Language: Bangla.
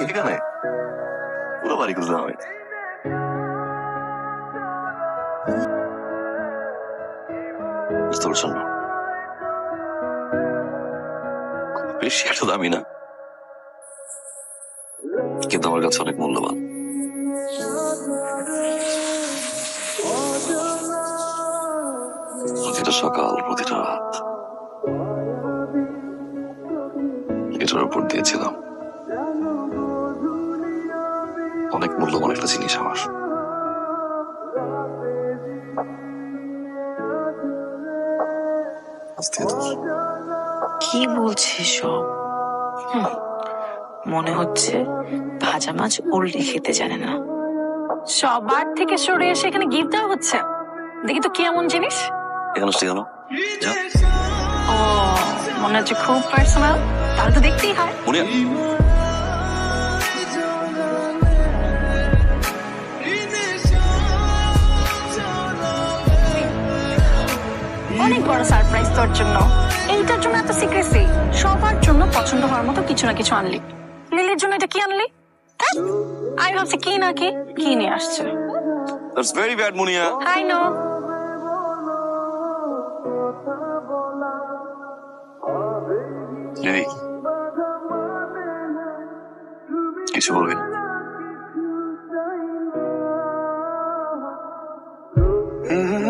এখানে পুরো বাড়ি তোর জন্য বেশি একটা দামি না কিন্তু আমার কাছে অনেক মূল্যবান প্রতিটা সকাল প্রতিটা রাত এটার উপর দিয়েছিলাম অনেক মূল্যবান একটা জিনিস আমার। কি বলছিস সব মনে হচ্ছে ভাজা মাছ উল্টে খেতে জানে না। সবার থেকে সরে এসে এখানে গিফট দেওয়া হচ্ছে। দেখি তো কি এমন জিনিস? এখানে আসতে যা। ও মনে হচ্ছে খুব পার্সোনাল তাহলে তো দেখতেই হয়। অনেক বড় সারপ্রাইজ তোর জন্য। এইটার জন্য এত সিক্রেসি সবার জন্য পছন্দ হওয়ার মতো কিছু না কিছু আনলি। লিলির জন্য এটা কি আনলি? হ্যাঁ? আমি ভাবছি কি না কি কি নিয়ে আসছে? That's very bad Muniya. I know Lily কিছু বলবি না? Mm-hmm.